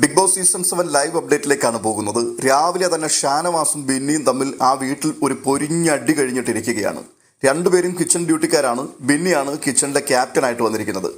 Big Boss season seven live അപ്ഡേറ്റിലേക്കാണ് പോകുന്നത്. രാവിലെ തന്നെ ഷാനവാസും ബിന്നിയും തമ്മിൽ ആ വീട്ടിൽ ഒരു പൊരിഞ്ഞടി കഴിഞ്ഞിട്ടിരിക്കുകയാണ്. രണ്ടുപേരും കിച്ചൺ ഡ്യൂട്ടിക്കാരാണ് ബിന്നിയാണ് കിച്ചണിലെ ക്യാപ്റ്റനായിട്ട് വന്നിരിക്കുന്നത്.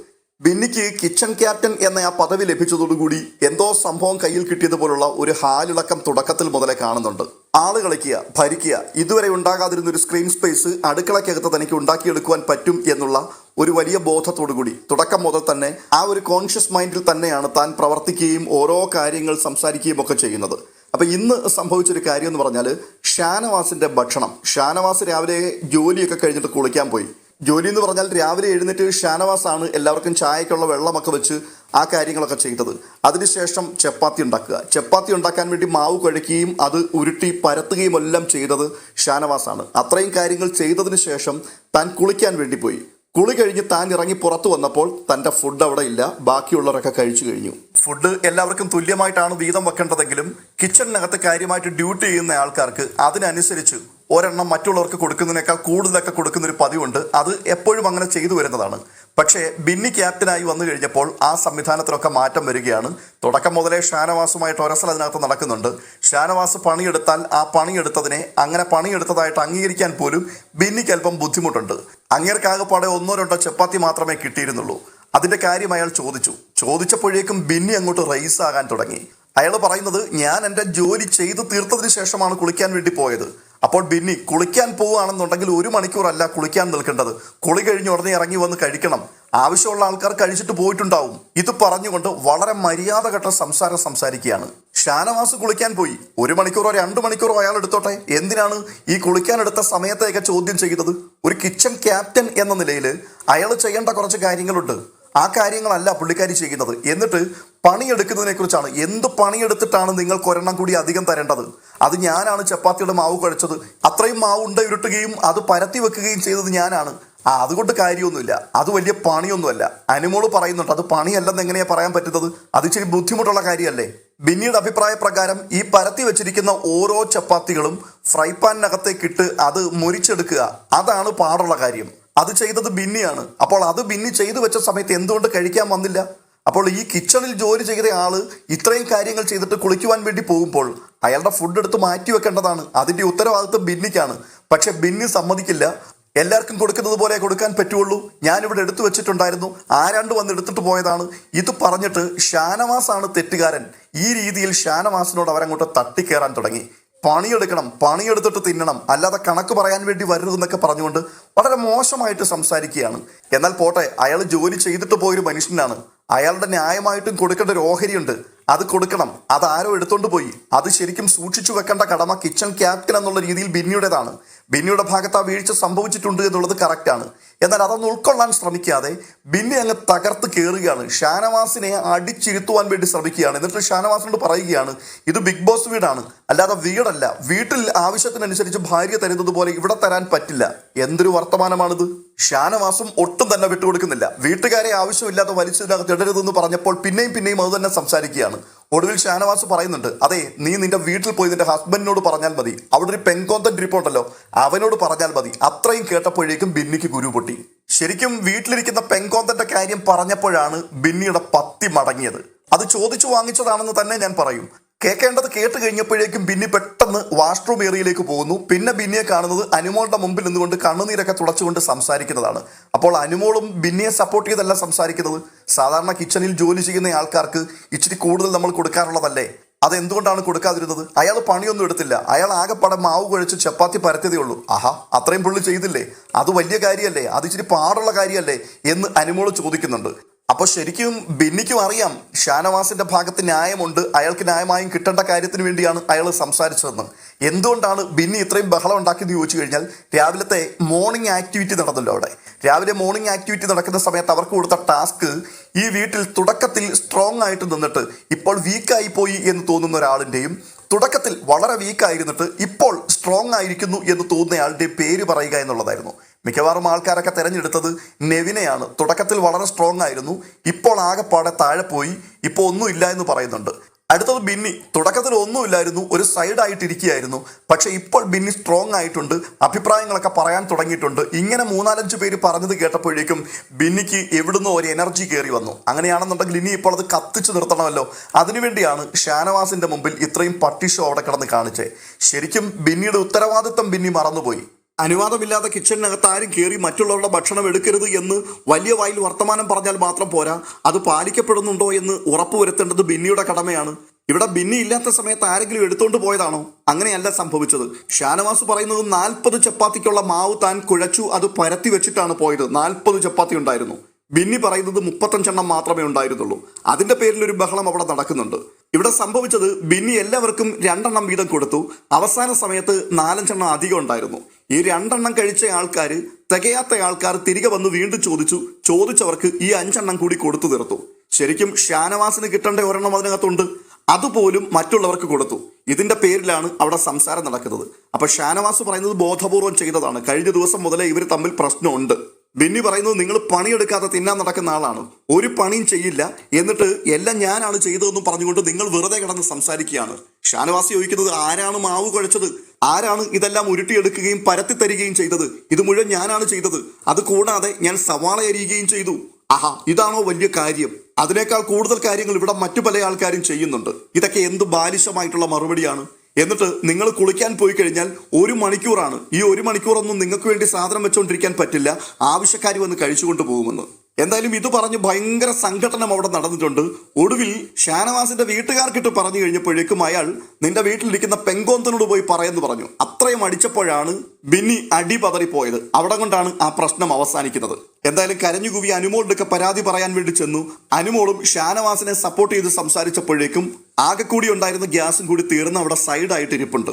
ബിന്നിക്ക് കിച്ചൺ ക്യാപ്റ്റൻ എന്ന ആ പദവി ലഭിച്ചതോടുകൂടി എന്തോ സംഭവം കയ്യിൽ കിട്ടിയതുപോലുള്ള ഒരു ഹാലിളക്കം തുടക്കത്തിൽ മുതലേ കാണുന്നുണ്ട്. ആൾ കളിക്കുക ഭരിക്കുക ഇതുവരെ ഉണ്ടാകാതിരുന്ന ഒരു സ്ക്രീൻ സ്പേസ് അടുക്കളക്കകത്ത് തനിക്ക് ഉണ്ടാക്കിയെടുക്കുവാൻ പറ്റും എന്നുള്ള ഒരു വലിയ ബോധത്തോടു കൂടി തുടക്കം മുതൽ തന്നെ ആ ഒരു കോൺഷ്യസ് മൈൻഡിൽ തന്നെയാണ് താൻ പ്രവർത്തിക്കുകയും ഓരോ കാര്യങ്ങൾ സംസാരിക്കുകയും ഒക്കെ ചെയ്യുന്നത്. അപ്പൊ ഇന്ന് സംഭവിച്ചൊരു കാര്യം എന്ന് പറഞ്ഞാൽ ഷാനവാസിന്റെ ഭക്ഷണം. ഷാനവാസ് രാവിലെ ജോലിയൊക്കെ കഴിഞ്ഞിട്ട് കുളിക്കാൻ പോയി. ജോലി എന്ന് പറഞ്ഞാൽ രാവിലെ എഴുന്നേറ്റ് ഷാനവാസാണ് എല്ലാവർക്കും ചായക്കുള്ള വെള്ളമൊക്കെ വെച്ച് ആ കാര്യങ്ങളൊക്കെ ചെയ്തത്. അതിനുശേഷം ചപ്പാത്തി ഉണ്ടാക്കുക. ചപ്പാത്തി ഉണ്ടാക്കാൻ വേണ്ടി മാവ് കുഴയ്ക്കുകയും അത് ഉരുട്ടി പരത്തുകയും എല്ലാം ചെയ്തത് ഷാനവാസാണ്. അത്രയും കാര്യങ്ങൾ ചെയ്തതിന് ശേഷം താൻ കുളിക്കാൻ വേണ്ടി പോയി. കുളി കഴിഞ്ഞ് താൻ ഇറങ്ങി പുറത്തു വന്നപ്പോൾ തന്റെ ഫുഡ് അവിടെ ഇല്ല. ബാക്കിയുള്ളവരൊക്കെ കഴിച്ചു കഴിഞ്ഞു. ഫുഡ് എല്ലാവർക്കും തുല്യമായിട്ടാണ് വീതം വെക്കേണ്ടതെങ്കിലും കിച്ചണിനകത്ത് കാര്യമായിട്ട് ഡ്യൂട്ടി ചെയ്യുന്ന ആൾക്കാർക്ക് അതിനനുസരിച്ച് ഒരെണ്ണം മറ്റുള്ളവർക്ക് കൊടുക്കുന്നതിനേക്കാൾ കൂടുതലൊക്കെ കൊടുക്കുന്ന ഒരു പതിവുണ്ട്. അത് എപ്പോഴും അങ്ങനെ ചെയ്തു വരുന്നതാണ്. പക്ഷേ ബിന്നി ക്യാപ്റ്റനായി വന്നു കഴിഞ്ഞപ്പോൾ ആ സംവിധാനത്തിലൊക്കെ മാറ്റം വരികയാണ്. തുടക്കം മുതലേ ഷാനവാസുമായിട്ട് ഒരസൽ അതിനകത്ത് നടക്കുന്നുണ്ട്. ഷാനവാസ് പണിയെടുത്താൽ ആ പണിയെടുത്തതിനെ അങ്ങനെ പണിയെടുത്തതായിട്ട് അംഗീകരിക്കാൻ പോലും ബിന്നിക്ക് അല്പം ബുദ്ധിമുട്ടുണ്ട്. അങ്ങേർക്കാകപ്പാടെ ഒന്നോ രണ്ടോ ചപ്പാത്തി മാത്രമേ കിട്ടിയിരുന്നുള്ളൂ. അതിന്റെ കാര്യം അയാൾ ചോദിച്ചു. ചോദിച്ചപ്പോഴേക്കും ബിന്നി അങ്ങോട്ട് റൈസ് ആകാൻ തുടങ്ങി. അയാൾ പറയുന്നത് ഞാൻ എന്റെ ജോലി ചെയ്തു തീർത്തതിന് ശേഷമാണ് കുളിക്കാൻ വേണ്ടി പോയത്. അപ്പോൾ ബിന്നി കുളിക്കാൻ പോവുകയാണെന്നുണ്ടെങ്കിൽ ഒരു മണിക്കൂറല്ല കുളിക്കാൻ നിൽക്കേണ്ടത്. കുളി കഴിഞ്ഞ് ഉടനെ ഇറങ്ങി വന്ന് കഴിക്കണം. ആവശ്യമുള്ള ആൾക്കാർ കഴിച്ചിട്ട് പോയിട്ടുണ്ടാവും. ഇത് പറഞ്ഞുകൊണ്ട് വളരെ മര്യാദ ഘട്ട സംസാരം സംസാരിക്കുകയാണ്. ഷാനവാസ് കുളിക്കാൻ പോയി. ഒരു മണിക്കൂറോ രണ്ട് മണിക്കൂറോ അയാൾ എടുത്തോട്ടെ? എന്തിനാണ് ഈ കുളിക്കാൻ എടുത്ത സമയത്തെയൊക്കെ ചോദ്യം ചെയ്യുന്നത്? ഒരു കിച്ചൺ ക്യാപ്റ്റൻ എന്ന നിലയിൽ അയാൾ ചെയ്യേണ്ട കുറച്ച് കാര്യങ്ങളുണ്ട്. ആ കാര്യങ്ങളല്ല പുള്ളിക്കാരി ചെയ്യുന്നത്. എന്നിട്ട് പണിയെടുക്കുന്നതിനെ കുറിച്ചാണ് എന്ത് പണിയെടുത്തിട്ടാണ് നിങ്ങൾക്ക് ഒരെണ്ണം കൂടി അധികം തരേണ്ടത്? അത് ഞാനാണ് ചപ്പാത്തിയുടെ മാവ് കുഴച്ചത്. അത്രയും മാവ് ഉണ്ട ഉരുട്ടുകയും അത് പരത്തി വെക്കുകയും ചെയ്തത് ഞാനാണ്. ആ അതുകൊണ്ട് കാര്യമൊന്നുമില്ല. അത് വലിയ പണിയൊന്നുമല്ല. അനുമോൾ പറയുന്നുണ്ട് അത് പണിയല്ലെന്ന് എങ്ങനെയാ പറയാൻ പറ്റുന്നത്? അത് ഇച്ചിരി ബുദ്ധിമുട്ടുള്ള കാര്യമല്ലേ? ബിന്നിയുടെ അഭിപ്രായ പ്രകാരം ഈ പരത്തി വെച്ചിരിക്കുന്ന ഓരോ ചപ്പാത്തികളും ഫ്രൈ പാനിനകത്തേക്കിട്ട് അത് മുരിച്ചെടുക്കുക. അതാണ് പാടുള്ള കാര്യം. അത് ചെയ്തത് ബിന്നിയാണ്. അപ്പോൾ അത് ബിന്നി ചെയ്തു വെച്ച സമയത്ത് എന്തുകൊണ്ട് കഴിക്കാൻ വന്നില്ല? അപ്പോൾ ഈ കിച്ചണിൽ ജോലി ചെയ്ത ആൾ ഇത്രയും കാര്യങ്ങൾ ചെയ്തിട്ട് കുളിക്കുവാൻ വേണ്ടി പോകുമ്പോൾ അയാളുടെ ഫുഡ് എടുത്ത് മാറ്റി വെക്കേണ്ടതാണ്. അതിന്റെ ഉത്തരവാദിത്വം ബിന്നിക്കാണ്. പക്ഷെ ബിന്നി സമ്മതിക്കില്ല. എല്ലാവർക്കും കൊടുക്കുന്നത് പോലെ കൊടുക്കാൻ പറ്റുള്ളൂ. ഞാനിവിടെ എടുത്തു വെച്ചിട്ടുണ്ടായിരുന്നു. ആരാണ്ട് വന്ന് എടുത്തിട്ട് പോയതാണ്. ഇത് പറഞ്ഞിട്ട് ഷാനവാസാണ് തെറ്റുകാരൻ. ഈ രീതിയിൽ ഷാനവാസിനോട് അവരങ്ങോട്ട് തട്ടിക്കയറാൻ തുടങ്ങി. പണിയെടുക്കണം പണിയെടുത്തിട്ട് തിന്നണം അല്ലാതെ കണക്ക് പറയാൻ വേണ്ടി വരരുതെന്നൊക്കെ പറഞ്ഞുകൊണ്ട് വളരെ മോശമായിട്ട് സംസാരിക്കുകയാണ്. എന്നാൽ പോട്ടെ അയാൾ ജോലി ചെയ്തിട്ട് പോയൊരു മനുഷ്യനാണ്. അയാളുടെ ന്യായമായിട്ടും കൊടുക്കേണ്ട ഒരു ഓഹരിയുണ്ട്. അത് കൊടുക്കണം. അത് ആരോ എടുത്തോണ്ട് പോയി. അത് ശരിക്കും സൂക്ഷിച്ചു വെക്കേണ്ട കടമ കിച്ചൺ ക്യാപ്റ്റൻ എന്നുള്ള രീതിയിൽ ബിന്നിയുടേതാണ്. ബിന്നിയുടെ ഭാഗത്ത് ആ വീഴ്ച സംഭവിച്ചിട്ടുണ്ട് എന്നുള്ളത് കറക്റ്റാണ് എന്നാൽ അതൊന്ന് ഉൾക്കൊള്ളാൻ ശ്രമിക്കാതെ ബിന്നി അങ്ങ് തകർത്ത് കയറുകയാണ് ഷാനവാസിനെ അടിച്ചിരുത്തുവാൻ വേണ്ടി ശ്രമിക്കുകയാണ്. എന്നിട്ട് ഷാനവാസിനോട് പറയുകയാണ് ഇത് ബിഗ് ബോസ് വീടാണ്. അല്ലാതെ വീടല്ല. വീട്ടിൽ ആവശ്യത്തിനനുസരിച്ച് ഭാര്യ തരുന്നത് പോലെ ഇവിടെ തരാൻ പറ്റില്ല. എന്തൊരു വർത്തമാനമാണിത്? ഷാനവാസും ഒട്ടും തന്നെ വിട്ടുകൊടുക്കുന്നില്ല. വീട്ടുകാരെ ആവശ്യമില്ലാതെ വലിച്ചതിനകത്ത് ഇടരുതെന്ന് പറഞ്ഞപ്പോൾ പിന്നെയും പിന്നെയും അത് തന്നെ സംസാരിക്കുകയാണ്. ഒടുവിൽ ഷാനവാസ് പറയുന്നുണ്ട് അതെ നീ നിന്റെ വീട്ടിൽ പോയി നിന്റെ ഹസ്ബൻഡിനോട് പറഞ്ഞാൽ മതി. അവിടെ ഒരു പെങ്കോന്തൻ ഇരിപ്പുണ്ടല്ലോ അവനോട് പറഞ്ഞാൽ മതി. അത്രയും കേട്ടപ്പോഴേക്കും ബിന്നിക്ക് ഗുരു പൊട്ടി. ശരിക്കും വീട്ടിലിരിക്കുന്ന പെങ്കോന്തന്റെ കാര്യം പറഞ്ഞപ്പോഴാണ് ബിന്നിയുടെ പത്തി മടങ്ങിയത്. അത് ചോദിച്ചു വാങ്ങിച്ചതാണെന്ന് തന്നെ ഞാൻ പറയും. കേൾക്കേണ്ടത് കേട്ട് കഴിഞ്ഞപ്പോഴേക്കും ബിന്നി പെട്ടെന്ന് വാഷ്റൂം ഏരിയയിലേക്ക് പോകുന്നു. പിന്നെ ബിന്നിയെ കാണുന്നത് അനുമോളുടെ മുമ്പിൽ നിന്നുകൊണ്ട് കണ്ണുനീരൊക്കെ തുടച്ചുകൊണ്ട് സംസാരിക്കുന്നതാണ്. അപ്പോൾ അനുമോളും ബിന്നിയെ സപ്പോർട്ട് ചെയ്തല്ല സംസാരിക്കുന്നത്? സാധാരണ കിച്ചണിൽ ജോലി ചെയ്യുന്ന ആൾക്കാർക്ക് ഇച്ചിരി കൂടുതൽ നമ്മൾ കൊടുക്കാറുള്ളതല്ലേ? അതെന്തുകൊണ്ടാണ് കൊടുക്കാതിരുന്നത്? അയാൾ പണിയൊന്നും എടുത്തില്ല. അയാൾ ആകെപ്പാടെ മാവ് കുഴച്ച് ചപ്പാത്തി പരത്തിയതേ ഉള്ളൂ. ആഹാ അത്രയും പുള്ളി ചെയ്തില്ലേ? അത് വലിയ കാര്യമല്ലേ അത് ഇച്ചിരി പാടുള്ള കാര്യമല്ലേ എന്ന് അനുമോൾ ചോദിക്കുന്നുണ്ട്. അപ്പോൾ ശരിക്കും ബിന്നിക്കും അറിയാം ഷാനവാസിന്റെ ഭാഗത്ത് ന്യായമുണ്ട് അയാൾക്ക് ന്യായമായും കിട്ടേണ്ട കാര്യത്തിന് വേണ്ടിയാണ് അയാൾ സംസാരിച്ചതെന്ന്. എന്തുകൊണ്ടാണ് ബിന്നി ഇത്രയും ബഹളം ഉണ്ടാക്കിയെന്ന് ചോദിച്ചു കഴിഞ്ഞാൽ രാവിലത്തെ മോർണിംഗ് ആക്ടിവിറ്റി നടന്നല്ലോ അവിടെ. രാവിലെ മോർണിംഗ് ആക്ടിവിറ്റി നടക്കുന്ന സമയത്ത് അവർക്ക് കൊടുത്ത ടാസ്ക് ഈ വീട്ടിൽ തുടക്കത്തിൽ സ്ട്രോങ് ആയിട്ട് നിന്നിട്ട് ഇപ്പോൾ വീക്കായി പോയി എന്ന് തോന്നുന്ന ഒരാളിന്റെയും തുടക്കത്തിൽ വളരെ വീക്കായിരുന്നിട്ട് ഇപ്പോൾ സ്ട്രോങ് ആയിരിക്കുന്നു എന്ന് തോന്നുന്നയാളുടെ പേര് പറയുക എന്നുള്ളതായിരുന്നു. മിക്കവാറും ആൾക്കാരൊക്കെ തിരഞ്ഞെടുത്തത് നെവിനെയാണ്. തുടക്കത്തിൽ വളരെ സ്ട്രോങ് ആയിരുന്നു. ഇപ്പോൾ ആകെപ്പാടെ താഴെ പോയി. ഇപ്പോൾ ഒന്നുമില്ല എന്ന് പറയുന്നുണ്ട്. അടുത്തത് ബിന്നി. തുടക്കത്തിൽ ഒന്നുമില്ലായിരുന്നു ഒരു സൈഡായിട്ട് ഇരിക്കുകയായിരുന്നു പക്ഷേ ഇപ്പോൾ ബിന്നി സ്ട്രോങ് ആയിട്ടുണ്ട്. അഭിപ്രായങ്ങളൊക്കെ പറയാൻ തുടങ്ങിയിട്ടുണ്ട്. ഇങ്ങനെ മൂന്നാലഞ്ച് പേര് പറഞ്ഞത് കേട്ടപ്പോഴേക്കും ബിന്നിക്ക് എവിടുന്നോ ഒരു എനർജി കയറി വന്നു. അങ്ങനെയാണെന്നുണ്ടെങ്കിൽ ഇനി ഇപ്പോൾ അത് കത്തിച്ചു നിർത്തണമല്ലോ. അതിനുവേണ്ടിയാണ് ഷാനവാസിന്റെ മുമ്പിൽ ഇത്രയും പട്ടിഷോ അവിടെ കിടന്ന് കാണിച്ചേ ശരിക്കും ബിന്നിയുടെ ഉത്തരവാദിത്തം ബിന്നി മറന്നുപോയി. അനുവാദമില്ലാതെ കിച്ചണിനകത്ത് ആരും കയറി മറ്റുള്ളവരുടെ ഭക്ഷണം എടുക്കരുത് എന്ന് വലിയ വായിൽ വർത്തമാനം പറഞ്ഞാൽ മാത്രം പോരാ. അത് പാലിക്കപ്പെടുന്നുണ്ടോ എന്ന് ഉറപ്പുവരുത്തേണ്ടത് ബിന്നിയുടെ കടമയാണ്. ഇവിടെ ബിന്നി ഇല്ലാത്ത സമയത്ത് ആരെങ്കിലും എടുത്തോണ്ട് പോയതാണോ? അങ്ങനെയല്ല സംഭവിച്ചത്. ഷാനവാസ് പറയുന്നത് നാൽപ്പത് ചപ്പാത്തിക്കുള്ള മാവ് താൻ കുഴച്ചു അത് പരത്തി വെച്ചിട്ടാണ് പോയത്. നാൽപ്പത് ചപ്പാത്തി ഉണ്ടായിരുന്നു. ബിന്നി പറയുന്നത് മുപ്പത്തഞ്ചെണ്ണം മാത്രമേ ഉണ്ടായിരുന്നുള്ളൂ. അതിന്റെ പേരിൽ ഒരു ബഹളം അവിടെ നടക്കുന്നുണ്ട്. ഇവിടെ സംഭവിച്ചത് ബിന്നി എല്ലാവർക്കും രണ്ടെണ്ണം വീതം കൊടുത്തു. അവസാന സമയത്ത് നാലഞ്ചെണ്ണം അധികം ഉണ്ടായിരുന്നു. ഈ രണ്ടെണ്ണം കഴിച്ച ആൾക്കാർ തികയാത്ത ആൾക്കാർ തിരികെ വന്ന് വീണ്ടും ചോദിച്ചു ചോദിച്ചവർക്ക് ഈ അഞ്ചെണ്ണം കൂടി കൊടുത്തു തീർത്തു. ശരിക്കും ഷാനവാസിന് കിട്ടേണ്ട ഒരെണ്ണം അതിനകത്തുണ്ട്. അതുപോലും മറ്റുള്ളവർക്ക് കൊടുത്തു. ഇതിന്റെ പേരിലാണ് അവിടെ സംസാരം നടക്കുന്നത്. അപ്പൊ ഷാനവാസ് പറയുന്നത് ബോധപൂർവം ചെയ്തതാണ്. കഴിഞ്ഞ ദിവസം മുതലേ ഇവർ തമ്മിൽ പ്രശ്നമുണ്ട്. ബിന്നി പറയുന്നത് നിങ്ങൾ പണിയെടുക്കാതെ തിന്നാൻ നടക്കുന്ന ആളാണ്. ഒരു പണിയും ചെയ്യില്ല. എന്നിട്ട് എല്ലാം ഞാനാണ് ചെയ്തതെന്നും പറഞ്ഞുകൊണ്ട് നിങ്ങൾ വെറുതെ കിടന്ന് സംസാരിക്കുകയാണ്. ഷാനവാസി ചോദിക്കുന്നത് ആരാണ് മാവ് കുഴച്ചത്? ആരാണ് ഇതെല്ലാം ഉരുട്ടിയെടുക്കുകയും പരത്തി തരികയും ചെയ്തത്? ഇത് മുഴുവൻ ഞാനാണ് ചെയ്തത്. അത് കൂടാതെ ഞാൻ സവാള എരിയുകയും ചെയ്തു. ആഹാ ഇതാണോ വലിയ കാര്യം. അതിനേക്കാൾ കൂടുതൽ കാര്യങ്ങൾ ഇവിടെ മറ്റു പല ആൾക്കാരും ചെയ്യുന്നുണ്ട്. ഇതൊക്കെ എന്ത് ബാലിശമായിട്ടുള്ള മറുപടിയാണ്? എന്നിട്ട് നിങ്ങൾ കുളിക്കാൻ പോയി കഴിഞ്ഞാൽ ഒരു മണിക്കൂറാണ്. ഈ ഒരു മണിക്കൂറൊന്നും നിങ്ങൾക്ക് വേണ്ടി സാധനം വെച്ചുകൊണ്ടിരിക്കാൻ പറ്റില്ല. ആവശ്യക്കാർ വന്ന് കഴിച്ചുകൊണ്ട് പോകുമെന്ന്. എന്തായാലും ഇത് പറഞ്ഞ് ഭയങ്കര സംഘടനം അവിടെ നടന്നിട്ടുണ്ട്. ഒടുവിൽ ഷാനവാസിന്റെ വീട്ടുകാർക്കിട്ട് പറഞ്ഞു കഴിഞ്ഞപ്പോഴേക്കും അയാൾ നിന്റെ വീട്ടിലിരിക്കുന്ന പെങ്കോന്തനോട് പോയി പറയെന്ന് പറഞ്ഞു. അത്രയും അടിച്ചപ്പോഴാണ് ബിന്നി അടി പതറിപ്പോയത് അവിടെ കൊണ്ടാണ് ആ പ്രശ്നം അവസാനിക്കുന്നത്. എന്തായാലും കരഞ്ഞുകുവി അനുമോളിനൊക്കെ പരാതി പറയാൻ വേണ്ടി ചെന്നു. അനുമോളും ഷാനവാസിനെ സപ്പോർട്ട് ചെയ്ത് സംസാരിച്ചപ്പോഴേക്കും ആകെ കൂടി ഉണ്ടായിരുന്ന ഗ്യാസും കൂടി തീർന്ന് അവിടെ സൈഡായിട്ട് ഇരിപ്പുണ്ട്